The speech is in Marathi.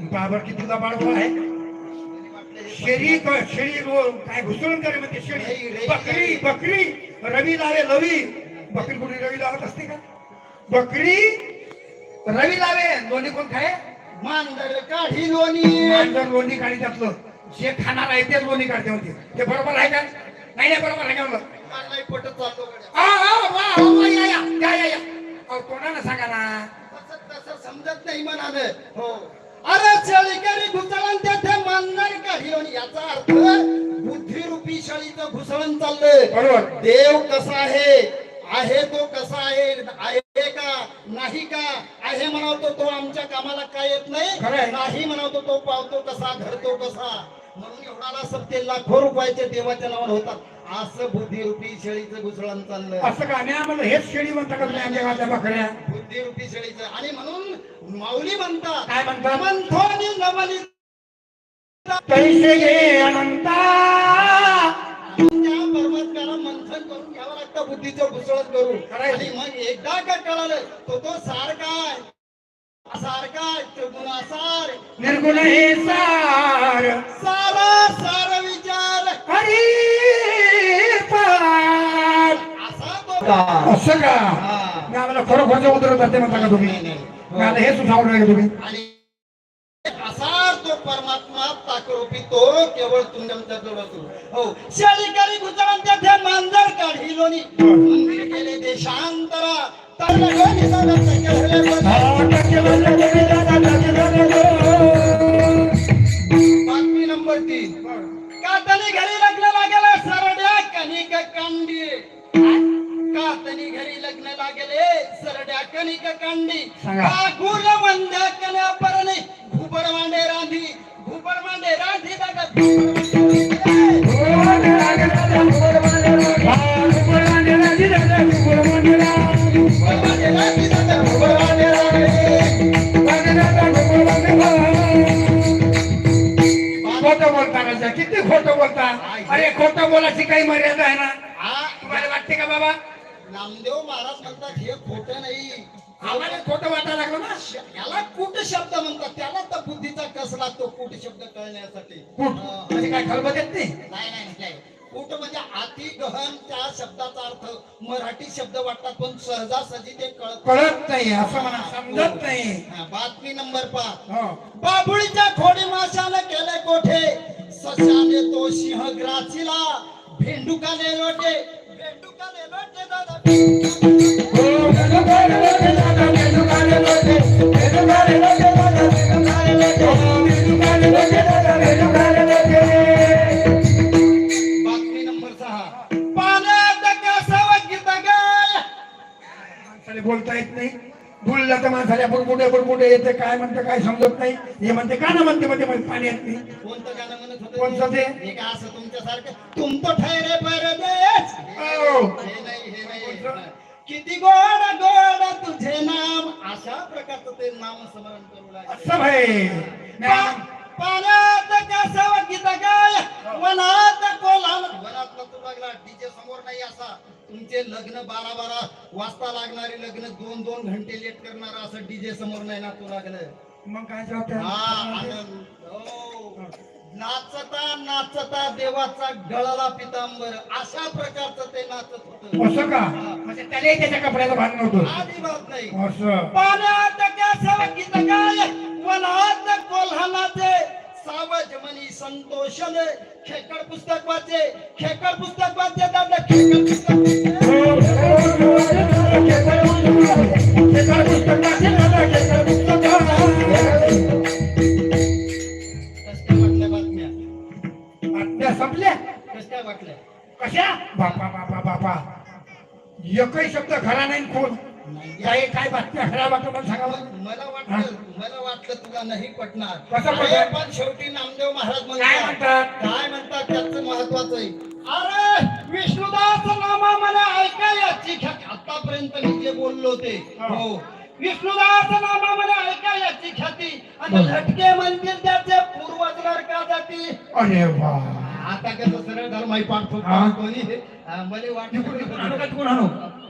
बाबर किती तुला बाळगो आहे? शेरी क- शेळी रो- काय घुसळून करे म्हणते शेळी? बकरी बकरी. रवी लावे लवी. बकरी कुठे रवी लावत असते का? बकरी रवी लावे. लोणी कोण खाय? मांजर काढी लोणी मांजर लोणी काढी त्यातलं. जे खाणार आहे तेच लोणी काढते म्हणते. ते बरोबर आहे का? नाही बरोबर आहे का मला पटत चाललो अहो, कोणाला सांगा ना तसं तसं समजत नाही म्हणाले हो. अरे शेळीकरी घुसळण तेथे मांजर काढी लोणी याचा अर्थ बुद्धिरूपी शेळीचं घुसळण चाललंय. बरोबर. देव कसा आहे? आहे तो कसा आहे? आहे का? नाही का? आहे म्हणावतो तो आमच्या कामाला काय येत. नाही? नाही म्हणावतो तो पावतो कसा धरतो कसा? म्हणून एवढाला सत्य लाखो रुपयाचे देवाच्या नावावर होतात. असं बुद्धिरूपी शेळीचं घुसळण चाललंय. असं का? नाही आम्हाला हेच शेळी म्हणता का तुम्ही आमच्या गावातल्या बकऱ्या? बुद्धिरूपी शेळीचं. आणि म्हणून माऊली म्हणतात काय म्हणतात? मंथोनी नवनी पैसे घे अनंता. त्या परमात्म्याला मंथन करून घ्यावं लागतं बुद्धीचं घुसळत करून. आणि मग एकदा का कळालं तो तो सार काय सार काय त्रिगुणासार निर्गुण हे सार. सारा सार असा तो असं का? हा. मी आम्हाला खरोखरचं उतरत जाते म्हणता का तुम्ही. मी आता हे सुधावलं का तुम्ही. आणि असा तो परमात्मा ताकरूपी तो केवळ तुमच्या जवळ हो शेळीकरी गुजरात तेथे मांजर काढी लोणी. मंदिर गेले देशांतरा. केले बंद. बातमी नंबर तीन. कातनी घरी लग्न लागेल सरड्या कणिक कांडी. कातनी घरी लग्न लागेले सरड्या कणिक कांडी. गुल वंद्या कन्या परणे घुबड मांडे रांधी घुबड मांडे रांधी किती खोटं बोलता? अरे खोटं बोलायची काही मर्यादा आहे ना? तुम्हाला वाटते का बाबा? नामदेव महाराज म्हणतात हे खोटं नाही. आम्हाला खोटं वाटायला लागलं ना? याला कूट शब्द म्हणतात. त्याला तर बुद्धीचा कस लागतो कूट शब्द कळण्यासाठी? कूट? अं, म्हणजे काय खलबत येत नाही? नाही नाही नाही. कूट म्हणजे अति गहन त्या शब्दाचा अर्थ. मराठी शब्द वाटतात पण सहजासहजी ते कळत कळत नाही असं म्हणा. समजत नाही. हा, बातमी नंबर पाच. हो. बाबुळीच्या खोडी माशाने केले कोठे? सशाने तो सिंह ग्रासीला भेंडुकाने लोटे. बोलता येत नाही. बोलला तर माणसाला बुडबुडे बुडबुडे येते. काय म्हणते काय समजत नाही. हे म्हणते का ना म्हणते मध्ये मध्ये पाणी येत नाही. कोणतं गाणं म्हणत होतं? कोणतं ते? असं तुमच्यासारखं? तुम तो ठहरे परदेश हो. हे नाही हे नाही. किती गोड गोड तुझे नाम. अशा प्रकारचं ते नाम स्मरण करू लागले. असं भाई पाण्यात कासव गीत गाय वनात कोल्हान वनात तू लागला डीजे समोर नाही असा. तुमचे लग्न बारा बारा वाजता लागणारे लग्न दोन दोन घंटे लेट करणार असं डीजे समोर नाही ना तू लागलं. मग काय? हा हो. नाचता नाचता देवाचा गळाला पितांबर. अशा प्रकारचं ते नाचत होत. असं का? म्हणजे त्याला त्याच्या कपड्याचं भान नव्हतं. अजिबात नाही. असं. गाय वनात कोल्हानाचे सावज मनी संतोषले खेकड पुस्तक वाचे खेकड पुस्तक वाचे दादा खेकड पुस्तक बातम्या. बातम्या संपल्या? कस काय वाटल्या कशा? बापा बापा बापा. एकही शब्द खरा नाही खोल. काय काय बातम्या खऱ्या वाटतं मला सांगा बरं. मला वाटलं मला वाटलं तुला नाही पटणार. कसं पटणार? पण शेवटी नामदेव महाराज काय म्हणतात? काय म्हणतात? त्याचं महत्वाचं आहे. अरे विष्णुदास नामा मला ऐकायची ख्याती आतापर्यंत मी जे बोललो ते हो. विष्णुदास नामा मला ऐकायची ख्याती. आता झटके म्हणतील त्याचे जाती अरे वा. आता कसं सरळ हा. कोणी हा, मला वाटतं. आणू.